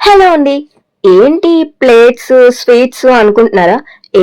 Hello అండి. ఏంటి plates sweets అనుకుంటున్నారా?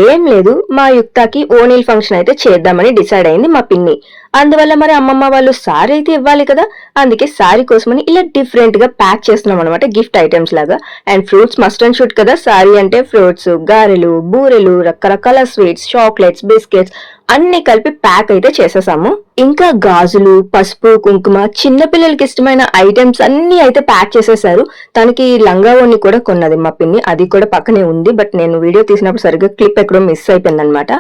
ఏం లేదు మా యుక్తాకి ఓనీల్ ఫంక్షన్ అయితే చేద్దామని డిసైడ్ అయింది మా పిన్ని. అందువల్ల మరి అమ్మమ్మ వాళ్ళు సారీ అయితే ఇవ్వాలి కదా. అందుకే సారీ కోసమని ఇలా డిఫరెంట్గా ప్యాక్ చేస్తున్నాం అనమాట గిఫ్ట్ ఐటమ్స్ లాగా. And fruits must and shoot కదా. సారీ అంటే ఫ్రూట్స్ గారెలు బూరెలు రకరకాల స్వీట్స్ చాక్లెట్స్ బిస్కెట్స్ అన్ని కలిపి ప్యాక్ అయితే చేసేసాము. ఇంకా గాజులు పసుపు కుంకుమ చిన్న పిల్లలకి ఇష్టమైన ఐటమ్స్ అన్ని అయితే ప్యాక్ చేసేసారు. తనకి లంగా ఓణి కూడా కొన్నది మా పిన్ని. అది కూడా పక్కనే ఉంది. బట్ నేను వీడియో తీసినప్పుడు సరిగ్గా క్లిప్ ఎక్కడో మిస్ అయిపోయింది అనమాట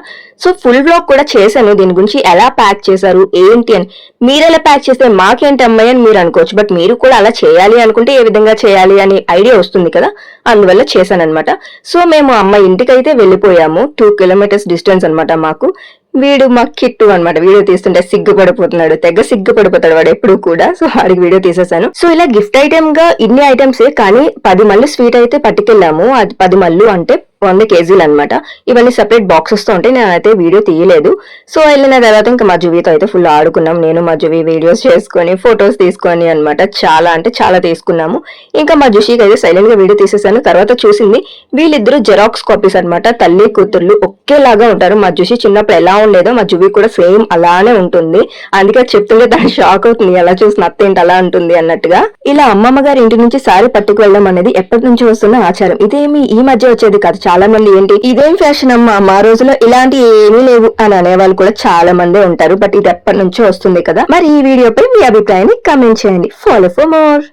సో ఫుల్ బ్లాగ్ కూడా చేశాను. దీని గురించి ఎలా ప్యాక్ చేశారు ఏంటి అని. మీరు అలా ప్యాక్ చేస్తే మాకేంటి అమ్మాయి అని మీరు అనుకోవచ్చు. బట్ మీరు కూడా అలా చేయాలి అనుకుంటే ఏ విధంగా చేయాలి అని ఐడియా వస్తుంది కదా. అందువల్ల చేశానన్నమాట. సో మేము అమ్మ ఇంటికైతే వెళ్ళిపోయాము. టూ కిలోమీటర్స్ డిస్టెన్స్ అనమాట మాకు. వీడు మా కిట్టు అనమాట వీడియో తీస్తుంటే సిగ్గుపడిపోతున్నాడు. తెగ సిగ్గుపడిపోతాడు వాడు ఎప్పుడు కూడా. సో వాడికి వీడియో తీసేసాను. సో ఇలా గిఫ్ట్ ఐటమ్గా ఇన్ని ఐటమ్స్ కానీ పది మళ్ళీ స్వీట్ అయితే పట్టుకెళ్ళాము. అది పది మళ్ళు అంటే వంద కేజీలు అనమాట ఇవన్నీ సెపరేట్ బాక్సెస్తో ఉంటాయి. నేనైతే వీడియో తీయలేదు. సో వెళ్ళిన తర్వాత ఇంకా మా జువీతో అయితే ఫుల్ ఆడుకున్నాం. నేను మా జువి వీడియోస్ చేసుకొని ఫొటోస్ తీసుకొని అన్నమాట. చాలా అంటే చాలా తీసుకున్నాము. ఇంకా మా జుషికి అయితే సైలెంట్గా వీడియో తీసేసాను. తర్వాత చూసింది వీళ్ళిద్దరు జెరాక్స్ కాపీస్ అన్నమాట. తల్లి కూతుర్లు ఒకేలాగా ఉంటారు. మా జుషి చిన్నప్పుడు ఎలా ఉండేదో మా జువి కూడా సేమ్ అలానే ఉంటుంది. అందుకే చెప్తుంటే దాని షాక్ అవుతుంది. ఎలా చూసిన అత్తేంటి అలా ఉంటుంది అన్నట్టుగా. ఇలా అమ్మమ్మ గారి ఇంటి నుంచి సారీ పట్టుకు వెళ్ళడం అనేది ఎప్పటి నుంచి వస్తున్న ఆచారం. ఇదేమి ఈ మధ్య వచ్చేది కాదు. చాలా మంది ఏంటి ఇదేం ఫ్యాషన్ అమ్మా మా రోజులో ఇలాంటి ఏమీ లేవు అని అనేవాళ్ళు కూడా చాలా మంది ఉంటారు బట్ ఇది ఎప్పటి నుంచో వస్తుంది కదా. మరి ఈ వీడియోపై మీ అభిప్రాయాన్ని కమెంట్ చేయండి. Follow for more